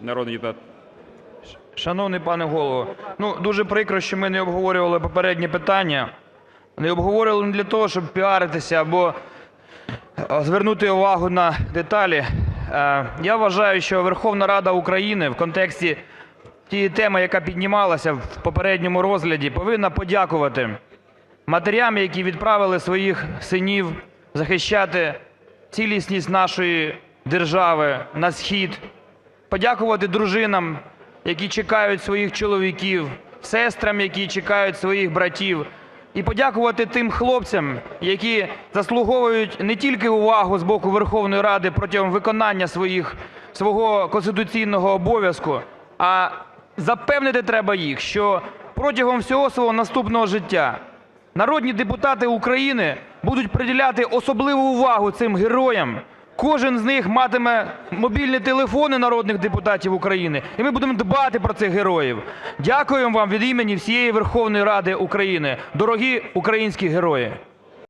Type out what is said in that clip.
народний депутат. Шановний пане Голово, ну, дуже прикро, що ми не обговорювали попереднє питання. Не обговорювали не для того, щоб піаритися або е, звернути увагу на деталі. Е, Я вважаю, що Верховна Рада України в контексті тієї теми, яка піднімалася в попередньому розгляді, повинна подякувати матерям, які відправили своїх синів захищати цілісність нашої держави на схід, подякувати дружинам, які чекають своїх чоловіків, сестрам, які чекають своїх братів, і подякувати тим хлопцям, які заслуговують не тільки увагу з боку Верховної Ради протягом виконання свого конституційного обов'язку, а запевнити треба їх, що протягом всього свого наступного життя народні депутати України будуть приділяти особливу увагу цим героям. Кожен з них матиме мобільні телефони народних депутатів України, і ми будемо дбати про цих героїв. Дякуємо вам від імені всієї Верховної Ради України, дорогі українські герої.